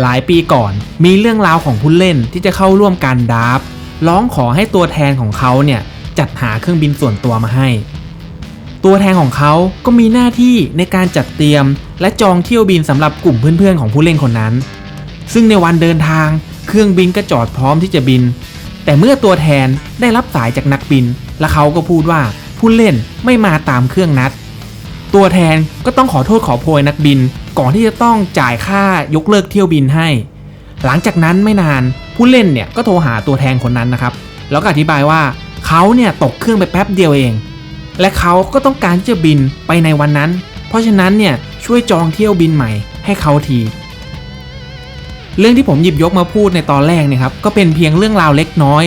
หลายปีก่อน มีเรื่องราวของผู้เล่นที่จะเข้าร่วมการดราฟร้องขอให้ตัวแทนของเขาเนี่ยจัดหาเครื่องบินส่วนตัวมาให้ ตัวแทนของเขาก็มีหน้าที่ในการจัดเตรียม และจองเที่ยวบินสำหรับกลุ่มเพื่อนๆของผู้เล่นคนนั้น ซึ่งในวันเดินทางเครื่องบินก็จอดพร้อมที่จะบิน แต่เมื่อตัวแทนได้รับสายจากนักบิน และเขาก็พูดว่าผู้เล่นไม่มาตามเครื่องนัด ตัวแทนก็ต้องขอโทษขอโพยนักบิน ก่อนที่จะต้องจ่ายค่ายกเลิกเที่ยวบินให้ หลังจากนั้นไม่นานผู้เล่นเนี่ยก็โทรหาตัวแทนคนนั้นนะครับ แล้วก็อธิบายว่าเขาเนี่ยตกเครื่องไปแป๊บเดียวเอง และเขาก็ต้องการที่จะบินไปในวันนั้น เพราะฉะนั้นเนี่ยช่วยจองเที่ยวบินใหม่ให้เขาทีเรื่องที่ผมหยิบยกมาพูดในตอนแรกเนี่ยครับก็เป็นเพียงเรื่องราวเล็กน้อย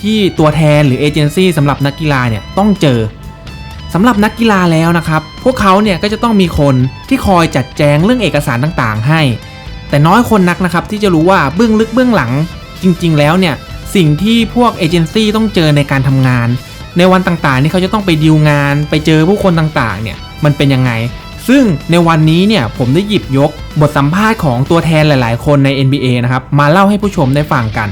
ที่ตัวแทนหรือเอเจนซี่สำหรับนักกีฬาเนี่ยต้องเจอ สำหรับนักกีฬาแล้วนะครับ พวกเขาเนี่ยก็จะต้องมีคนที่คอยจัดแจงเรื่องเอกสารต่างๆ ให้ แต่น้อยคนนักนะครับที่จะรู้ว่าเบื้องลึกเบื้องหลัง จริง ๆ แล้วเนี่ยสิ่งที่พวกเอเจนซี่ต้องเจอในการทำงาน ในวันต่างๆที่เขาจะต้องไปดีลงาน ไปเจอผู้คนต่างๆ เนี่ยมันเป็นยังไง ซึ่งในวันนี้เนี่ยผมได้หยิบยกบทสัมภาษณ์ของตัวแทนหลาย ๆ คนใน NBA นะครับมาเล่าให้ผู้ชมได้ฟังกัน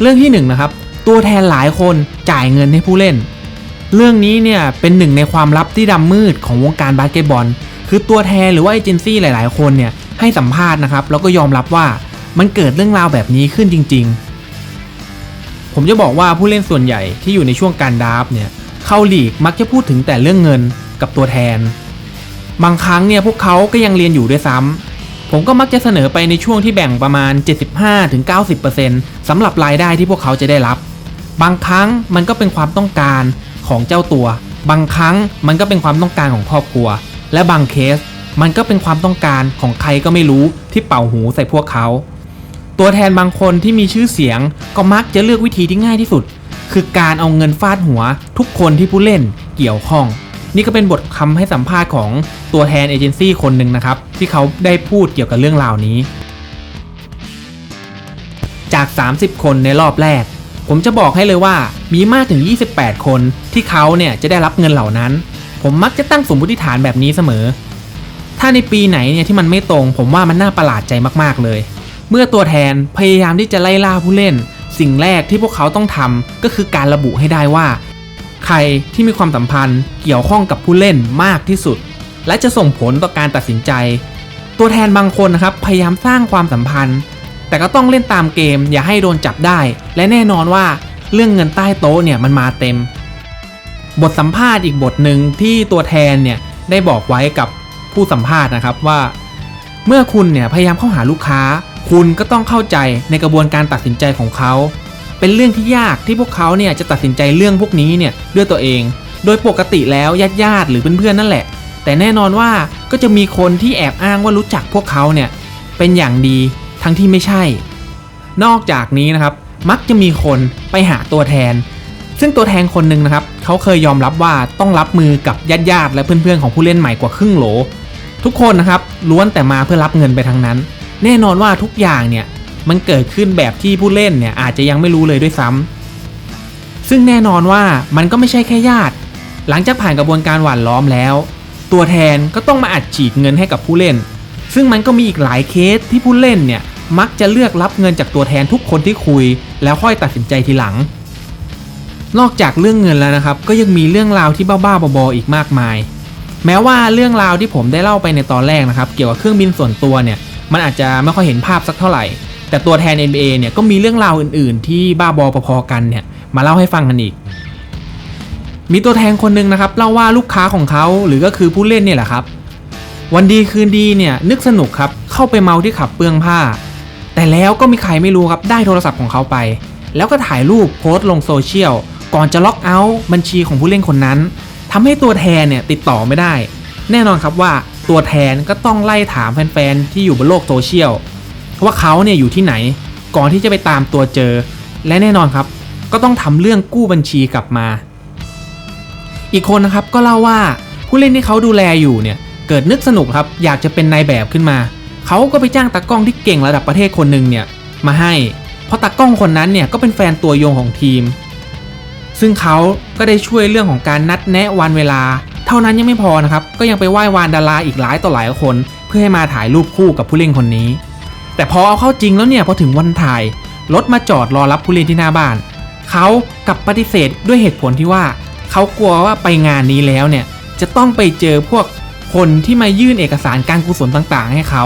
เรื่องที่1นงนะครับ ตัวแทนหลายคนจ่ายเงินให้ผู้เล่น เรื่องนี้เนี่ยเป็นหนึ่งในความลับที่ดำมืดของวงการบาสเกตบอล คือตัวแทนหรือว่าเอเจนซี่หลาย ๆ คนเนี่ยให้สัมภาษณ์นะครับแล้วก็ยอมรับว่ามันเกิดเรื่องราวแบบนี้ขึ้นจริง ๆ ผมจะบอกว่าผู้เล่นส่วนใหญ่ที่อยู่ในช่วงการดราฟเนี่ยเข้าลีกมักจะพูดถึงแต่เรื่องเงินกับตัวแทน บางครั้งเนี่ยพวกเขาก็ยังเรียนอยู่ด้วยซ้ำผมก็มักจะเสนอไปในช่วงที่แบ่งประมาณ 75-90%สำหรับรายได้ที่พวกเขาจะได้รับ บางครั้งมันก็เป็นความต้องการของเจ้าตัว บางครั้งมันก็เป็นความต้องการของครอบครัว และบางเคสมันก็เป็นความต้องการของใครก็ไม่รู้ที่เป่าหูใส่พวกเขา ตัวแทนบางคนที่มีชื่อเสียงก็มักจะเลือกวิธีที่ง่ายที่สุด คือการเอาเงินฟาดหัวทุกคนที่ผู้เล่นเกี่ยวข้อง นี่ก็เป็นบทคำให้สัมภาษณ์ของตัวแทนเอเจนซี่คนหนึ่งนะครับ ที่เขาได้พูดเกี่ยวกับเรื่องราวนี้ จาก 30 คนในรอบแรก ผมจะบอกให้เลยว่ามีมากถึง 28 คนที่เขาเนี่ยจะได้รับเงินเหล่านั้น ผมมักจะตั้งสมมติฐานแบบนี้เสมอ ถ้าในปีไหนเนี่ยที่มันไม่ตรง ผมว่ามันน่าประหลาดใจมากๆเลย เมื่อตัวแทนพยายามที่จะไล่ล่าผู้เล่น สิ่งแรกที่พวกเขาต้องทำก็คือการระบุให้ได้ว่า ใครที่มีความสัมพันธ์เกี่ยวข้องกับผู้เล่นมากที่สุด และจะส่งผลต่อการตัดสินใจ ตัวแทนบางคนนะครับพยายามสร้างความสัมพันธ์ แต่ก็ต้องเล่นตามเกมอย่าให้โดนจับได้ และแน่นอนว่าเรื่องเงินใต้โต๊ะเนี่ยมันมาเต็ม บทสัมภาษณ์อีกบทหนึ่งที่ตัวแทนเนี่ยได้บอกไว้กับผู้สัมภาษณ์นะครับว่า เมื่อคุณเนี่ยพยายามเข้าหาลูกค้า คุณก็ต้องเข้าใจในกระบวนการตัดสินใจของเขา เป็นเรื่องที่ยากที่พวกเขาเนี่ยจะตัดสินใจเรื่องพวกนี้เนี่ยด้วยตัวเอง โดยปกติแล้วญาติญาติหรือเพื่อนๆนั่นแหละ แต่แน่นอนว่าก็จะมีคนที่แอบอ้างว่ารู้จักพวกเขาเนี่ยเป็นอย่างดี ทั้งที่ไม่ใช่ นอกจากนี้นะครับ มักจะมีคนไปหาตัวแทน ซึ่งตัวแทนคนหนึ่งนะครับ เขาเคยยอมรับว่าต้องรับมือกับญาติญาติๆและเพื่อนๆของผู้เล่นใหม่กว่าครึ่งโหล ทุกคนนะครับล้วนแต่มาเพื่อรับเงินไปทั้งนั้น แน่นอนว่าทุกอย่างเนี่ยมันเกิดขึ้นแบบที่ผู้เล่นเนี่ยอาจจะยังไม่รู้เลยด้วยซ้ำซึ่งแน่นอนว่ามันก็ไม่ใช่แค่ญาติ หลังจากผ่านกระบวนการหว่านล้อมแล้ว ตัวแทนก็ต้องมาอัดฉีดเงินให้กับผู้เล่น ซึ่งมันก็มีอีกหลายเคสที่ผู้เล่นเนี่ย มักจะเลือกรับเงินจากตัวแทนทุกคนที่คุย แล้วค่อยตัดสินใจทีหลัง นอกจากเรื่องเงินแล้วนะครับ ก็ยังมีเรื่องราวที่บ้าๆบอๆอีกมากมาย แม้ว่าเรื่องราวที่ผมได้เล่าไปในตอนแรกนะครับ เกี่ยวกับเครื่องบินส่วนตัวเนี่ย มันอาจจะไม่ค่อยเห็นภาพสักเท่าไหร่ แต่ตัวแทน NBA เนี่ยก็มีเรื่องราวอื่น ๆ ที่บ้าบอพอๆกันเนี่ยมาเล่าให้ฟังกันอีก มีตัวแทนคนหนึ่งนะครับเล่าว่าลูกค้าของเขาหรือก็คือผู้เล่นเนี่ยแหละครับ วันดีคืนดีเนี่ยนึกสนุกครับเข้าไปเมาที่ขับเปลืองผ้า แต่แล้วก็มีใครไม่รู้ครับได้โทรศัพท์ของเขาไป แล้วก็ถ่ายรูปโพสต์ลงโซเชียลก่อนจะล็อกเอาท์บัญชีของผู้เล่นคนนั้นทำให้ตัวแทนเนี่ยติดต่อไม่ได้ แน่นอนครับว่าตัวแทนก็ต้องไล่ถามแฟนๆที่อยู่บนโลกโซเชียลว่าเขาเนี่ยอยู่ที่ไหน ก่อนที่จะไปตามตัวเจอ และแน่นอนครับ ก็ต้องทำเรื่องกู้บัญชีกลับมา อีกคนนะครับก็เล่าว่าผู้เล่นที่เขาดูแลอยู่เนี่ยเกิดนึกสนุกครับอยากจะเป็นนายแบบขึ้นมา เขาก็ไปจ้างตากล้องที่เก่งระดับประเทศคนหนึ่งเนี่ยมาให้ เพราะตากล้องคนนั้นเนี่ยก็เป็นแฟนตัวยงของทีม ซึ่งเขาก็ได้ช่วยเรื่องของการนัดแนะวันเวลา เท่านั้นยังไม่พอนะครับ ก็ยังไปไหว้วานดาราอีกหลายต่อหลายคน เพื่อให้มาถ่ายรูปคู่กับผู้เล่นคนนี้ แต่พอเอาเข้าจริงแล้วเนี่ยพอถึงวันถ่ายรถมาจอดรอรับผู้เล่นที่หน้าบ้าน เขากลับปฏิเสธด้วยเหตุผลที่ว่า เขากลัวว่าไปงานนี้แล้วเนี่ยจะต้องไปเจอพวกคนที่มายื่นเอกสารการกุศลต่างๆ ให้เขา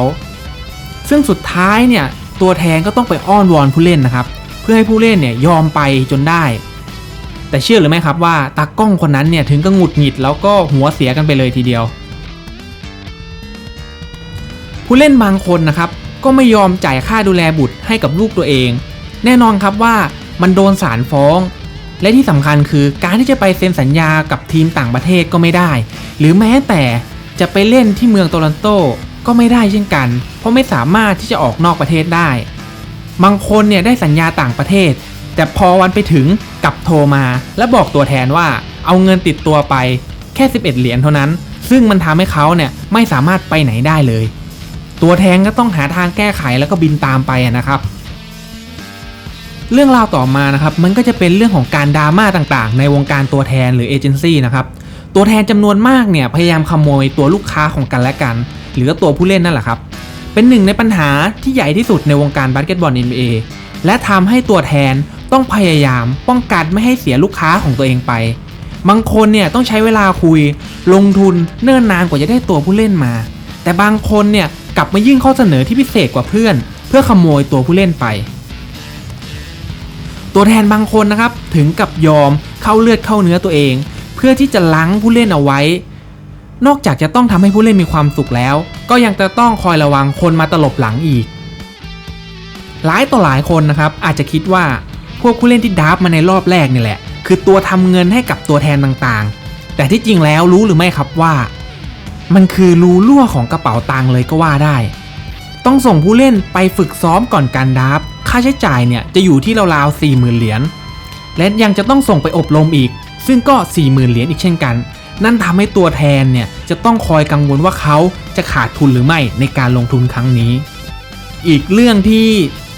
ซึ่งสุดท้ายเนี่ยตัวแทนก็ต้องไปอ้อนวอนผู้เล่นนะครับ เพื่อให้ผู้เล่นเนี่ยยอมไปจนได้ แต่เชื่อหรือไม่ครับว่าตากล้องคนนั้นเนี่ยถึงก็หงุดหงิดแล้วก็หัวเสียกันไปเลยทีเดียว ผู้เล่นบางคนนะครับก็ไม่ยอมจ่ายค่าดูแลบุตรให้กับลูกตัวเอง แน่นอนครับว่ามันโดนศาลฟ้อง และที่สำคัญคือการที่จะไปเซ็นสัญญากับทีมต่างประเทศก็ไม่ได้ หรือแม้แต่จะไปเล่นที่เมืองโตลอนโต ก็ไม่ได้เช่นกัน เพราะไม่สามารถที่จะออกนอกประเทศได้ บางคนเนี่ยได้สัญญาต่างประเทศ แต่พอวันไปถึงกลับโทรมา และบอกตัวแทนว่าเอาเงินติดตัวไปแค่ 11 เหรียญเท่านั้น ซึ่งมันทำให้เขาเนี่ยไม่สามารถไปไหนได้เลย ตัวแทนก็ต้องหาทางแก้ไขแล้วก็บินตามไปนะครับ เรื่องราวต่อมานะครับมันก็จะเป็นเรื่องของการดราม่าต่างๆ ในวงการตัวแทนหรือเอเจนซี่นะครับตัวแทนจำนวนมากเนี่ยพยายามขโมยตัวลูกค้าของกันและกัน หรือตัวผู้เล่นนั่นแหละครับ เป็นหนึ่งในปัญหาที่ใหญ่ที่สุดในวงการบาสเกตบอล NBA และทำให้ตัวแทนต้องพยายามป้องกันไม่ให้เสียลูกค้าของตัวเองไป บางคนเนี่ยต้องใช้เวลาคุย ลงทุนเนิ่นนานกว่าจะได้ตัวผู้เล่นมา แต่บางคนเนี่ยกลับมายื่นข้อเสนอที่พิเศษกว่าเพื่อน เพื่อขโมยตัวผู้เล่นไป ตัวแทนบางคนนะครับถึงกับยอมเข้าเลือดเข้าเนื้อตัวเอง เพื่อที่จะล้างผู้เล่นเอาไว้ นอกจากจะต้องทำให้ผู้เล่นมีความสุขแล้ว ก็ยังจะต้องคอยระวังคนมาตลบหลังอีก หลายต่อหลายคนนะครับอาจจะคิดว่าพวกผู้เล่นที่ดับมาในรอบแรกนี่แหละ คือตัวทำเงินให้กับตัวแทนต่างๆ แต่ที่จริงแล้วรู้หรือไม่ครับว่า มันคือรูรั่วของกระเป๋าตังค์เลยก็ว่าได้ ต้องส่งผู้เล่นไปฝึกซ้อมก่อนการดับค่าใช้จ่ายเนี่ยจะอยู่ที่ราวๆ4 0,000เหรียญและยังจะต้องส่งไปอบรมอีก ซึ่งก็40,000เหรียญอีกเช่นกัน นั่นทำให้ตัวแทนเนี่ยจะต้องคอยกังวลว่าเขาจะขาดทุนหรือไม่ในการลงทุนครั้งนี้ อีกเรื่องที่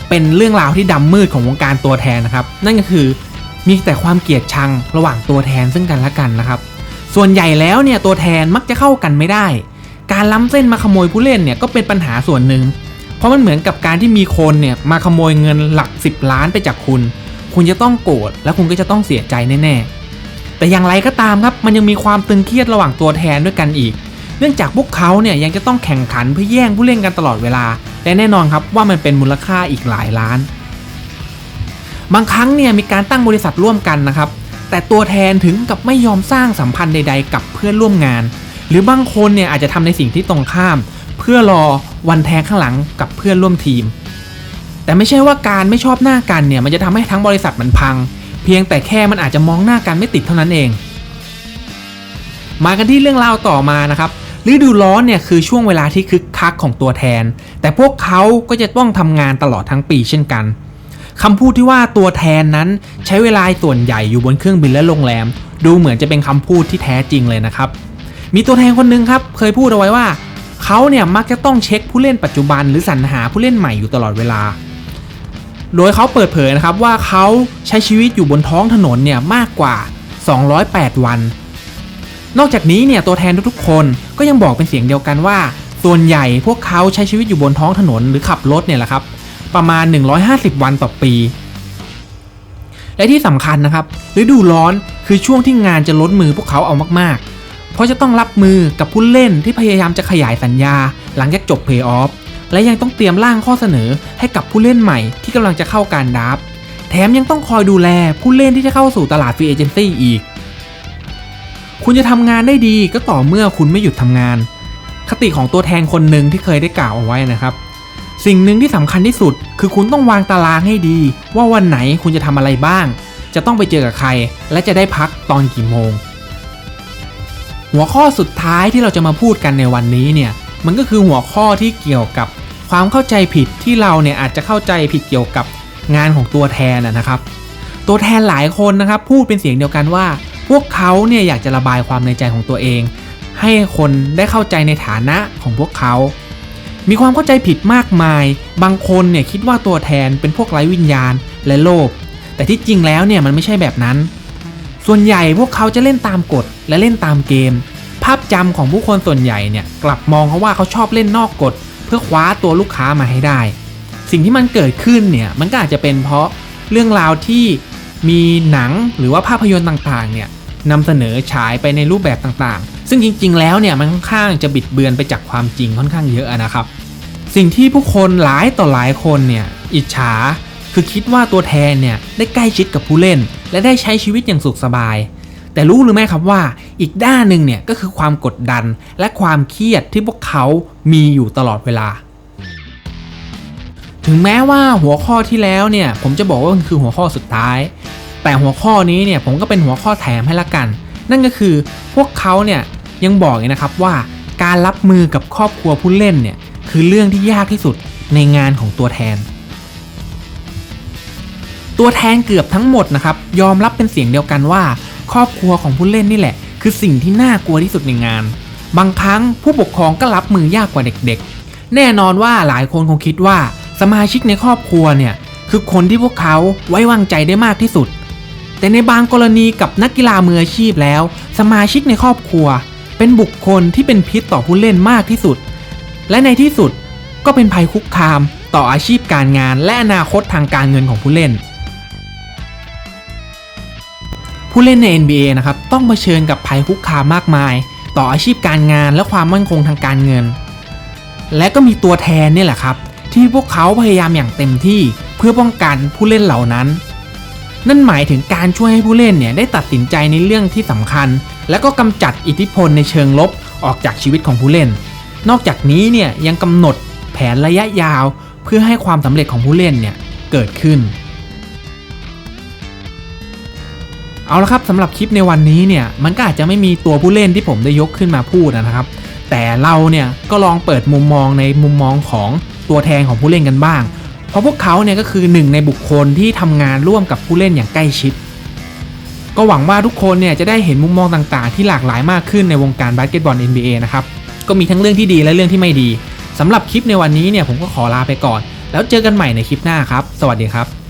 เป็นเรื่องราวที่ดำมืดของวงการตัวแทนนะครับ นั่นก็คือมีแต่ความเกลียดชังระหว่างตัวแทนซึ่งกันและกันนะครับ ส่วนใหญ่แล้วเนี่ยตัวแทนมักจะเข้ากันไม่ได้ การล้ำเส้นมาขโมยผู้เล่นเนี่ยก็เป็นปัญหาส่วนหนึ่ง เพราะมันเหมือนกับการที่มีคนเนี่ยมาขโมยเงินหลัก 10 ล้านไปจากคุณ คุณจะต้องโกรธและคุณก็จะต้องเสียใจแน่ๆ แต่อย่างไรก็ตามครับมันยังมีความตึงเครียดระหว่างตัวแทนด้วยกันอีก เนื่องจากพวกเขาเนี่ยยังจะต้องแข่งขันเพื่อแย่งผู้เล่นกันตลอดเวลา และแน่นอนครับว่ามันเป็นมูลค่าอีกหลายล้าน บางครั้งเนี่ยมีการตั้งบริษัทร่วมกันนะครับ แต่ตัวแทนถึงกับไม่ยอมสร้างสัมพันธ์ใด ๆ กับเพื่อนร่วมงาน หรือบางคนเนี่ยอาจจะทำในสิ่งที่ตรงข้าม เพื่อรอวันแทงข้างหลังกับเพื่อนร่วมทีม แต่ไม่ใช่ว่าการไม่ชอบหน้ากันเนี่ยมันจะทำให้ทั้งบริษัทมันพัง เพียงแต่แค่มันอาจจะมองหน้ากันไม่ติดเท่านั้นเอง มากันที่เรื่องราวต่อมานะครับฤดูร้อนเนี่ยคือช่วงเวลาที่คึกคักของตัวแทน แต่พวกเขาก็จะต้องทำงานตลอดทั้งปีเช่นกันคำพูดที่ว่าตัวแทนนั้นใช้เวลาส่วนใหญ่อยู่บนเครื่องบินและโรงแรม ดูเหมือนจะเป็นคำพูดที่แท้จริงเลยนะครับ มีตัวแทนคนหนึงครับ เคยพูดเอาไว้ว่า เขาเนี่ยมักจะต้องเช็คผู้เล่นปัจจุบันหรือสรรหาผู้เล่นใหม่อยู่ตลอดเวลา โดยเขาเปิดเผยนะครับว่าเขาใช้ชีวิตอยู่บนท้องถนนเนี่ยมากกว่า 208 วัน นอกจากนี้เนี่ยตัวแทนทุกๆคนก็ยังบอกเป็นเสียงเดียวกันว่า ส่วนใหญ่พวกเขาใช้ชีวิตอยู่บนท้องถนนหรือขับรถเนี่ยแหละครับ ประมาณ 150 วันต่อปี และที่สำคัญนะครับฤดูร้อนคือช่วงที่งานจะล้นมือพวกเขาเอามากๆ เพราะจะต้องรับมือกับผู้เล่นที่พยายามจะขยายสัญญา หลังจากจบเพย์ออฟ และยังต้องเตรียมร่างข้อเสนอให้กับผู้เล่นใหม่ที่กำลังจะเข้าการดับแถมยังต้องคอยดูแลผู้เล่นที่จะเข้าสู่ตลาดฟรีเอเจนซี่อีก คุณจะทำงานได้ดีก็ต่อเมื่อคุณไม่หยุดทำงาน คติของตัวแทนคนหนึ่งที่เคยได้กล่าวเอาไว้นะครับ สิ่งหนึ่งที่สำคัญที่สุด คือคุณต้องวางตารางให้ดี ว่าวันไหนคุณจะทำอะไรบ้าง จะต้องไปเจอกับใคร และจะได้พักตอนกี่โมง หัวข้อสุดท้ายที่เราจะมาพูดกันในวันนี้เนี่ยมันก็คือหัวข้อที่เกี่ยวกับ ความเข้าใจผิดที่เราเนี่ยอาจจะเข้าใจผิดเกี่ยวกับงานของตัวแทนนะครับ ตัวแทนหลายคนนะครับพูดเป็นเสียงเดียวกันว่า พวกเขาเนี่ยอยากจะระบายความในใจของตัวเอง ให้คนได้เข้าใจในฐานะของพวกเขา มีความเข้าใจผิดมากมาย บางคนเนี่ยคิดว่าตัวแทนเป็นพวกไร้วิญญาณและโลภแต่ที่จริงแล้วเนี่ยมันไม่ใช่แบบนั้น ส่วนใหญ่พวกเขาจะเล่นตามกฎและเล่นตามเกม ภาพจำของผู้คนส่วนใหญ่เนี่ยกลับมองเขาว่าเขาชอบเล่นนอกกฎ เพื่อคว้าตัวลูกค้ามาให้ได้ สิ่งที่มันเกิดขึ้นเนี่ยมันก็อาจจะเป็นเพราะเรื่องราวที่มีหนังหรือว่าภาพยนตร์ต่างๆเนี่ยนำเสนอฉายไปในรูปแบบต่างๆ ซึ่งจริง ๆ แล้วเนี่ยมันค่อนข้างจะบิดเบือนไปจากความจริงค่อนข้างเยอะนะครับ สิ่งที่ผู้คนหลายต่อหลายคนเนี่ยอิจฉาคือคิดว่าตัวแทนเนี่ยได้ใกล้ชิดกับผู้เล่น และได้ใช้ชีวิตอย่างสุขสบาย แต่รู้หรือไม่ครับว่าอีกด้านหนึ่งเนี่ยก็คือความกดดันและความเครียดที่พวกเขามีอยู่ตลอดเวลา ถึงแม้ว่าหัวข้อที่แล้วเนี่ยผมจะบอกว่ามันคือหัวข้อสุดท้าย แต่หัวข้อนี้เนี่ยผมก็เป็นหัวข้อแถมให้ละกัน นั่นก็คือพวกเขาเนี่ยยังบอกอีกนะครับว่าการรับมือกับครอบครัวผู้เล่นเนี่ยคือเรื่องที่ยากที่สุดในงานของตัวแทน ตัวแทนเกือบทั้งหมดนะครับยอมรับเป็นเสียงเดียวกันว่า ครอบครัวของผู้เล่นนี่แหละ คือสิ่งที่น่ากลัวที่สุดในงาน บางครั้งผู้ปกครองก็รับมือยากกว่าเด็กๆ แน่นอนว่าหลายคนคงคิดว่าสมาชิกในครอบครัวเนี่ยคือคนที่พวกเขาไว้วางใจได้มากที่สุด แต่ในบางกรณีกับนักกีฬามืออาชีพแล้ว สมาชิกในครอบครัว เป็นบุคคลที่เป็นพิษต่อผู้เล่นมากที่สุด และในที่สุดก็เป็นภัยคุกคาม ต่ออาชีพการงานและอนาคตทางการเงินของผู้เล่น ผู้เล่นใน NBA นะครับต้องเผชิญกับภัยคุกคามมากมาย ต่ออาชีพการงานและความมั่นคงทางการเงิน และก็มีตัวแทนนี่แหละครับ ที่พวกเขาพยายามอย่างเต็มที่เพื่อป้องกันผู้เล่นเหล่านั้น นั่นหมายถึงการช่วยให้ผู้เล่นเนี่ยได้ตัดสินใจในเรื่องที่สำคัญ และก็กำจัดอิทธิพลในเชิงลบออกจากชีวิตของผู้เล่น นอกจากนี้เนี่ยยังกำหนดแผนระยะยาว เพื่อให้ความสำเร็จของผู้เล่นเนี่ยเกิดขึ้น เอาละครับสำหรับคลิปในวันนี้เนี่ยมันก็อาจจะไม่มีตัวผู้เล่นที่ผมได้ยกขึ้นมาพูดนะครับ แต่เราเนี่ยก็ลองเปิดมุมมองในมุมมองของตัวแทนของผู้เล่นกันบ้าง เพราะพวกเขาเนี่ยก็คือหนึ่งในบุคคลที่ทำงานร่วมกับผู้เล่นอย่างใกล้ชิด ก็หวังว่าทุกคนเนี่ยจะได้เห็นมุมมองต่างๆ ที่หลากหลายมากขึ้นในวงการบาสเกตบอล NBA นะครับก็มีทั้งเรื่องที่ดีและเรื่องที่ไม่ดีสำหรับคลิปในวันนี้เนี่ยผมก็ขอลาไปก่อน แล้วเจอกันใหม่ในคลิปหน้าครับ สวัสดีครับ